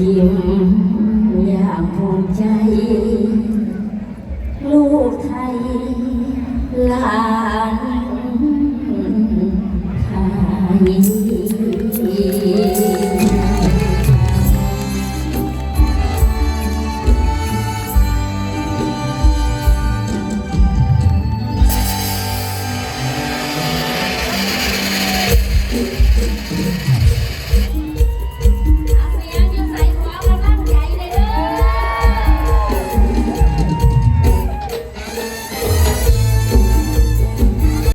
ยิ้มอย่างภูมิใจ ลูกไทยลา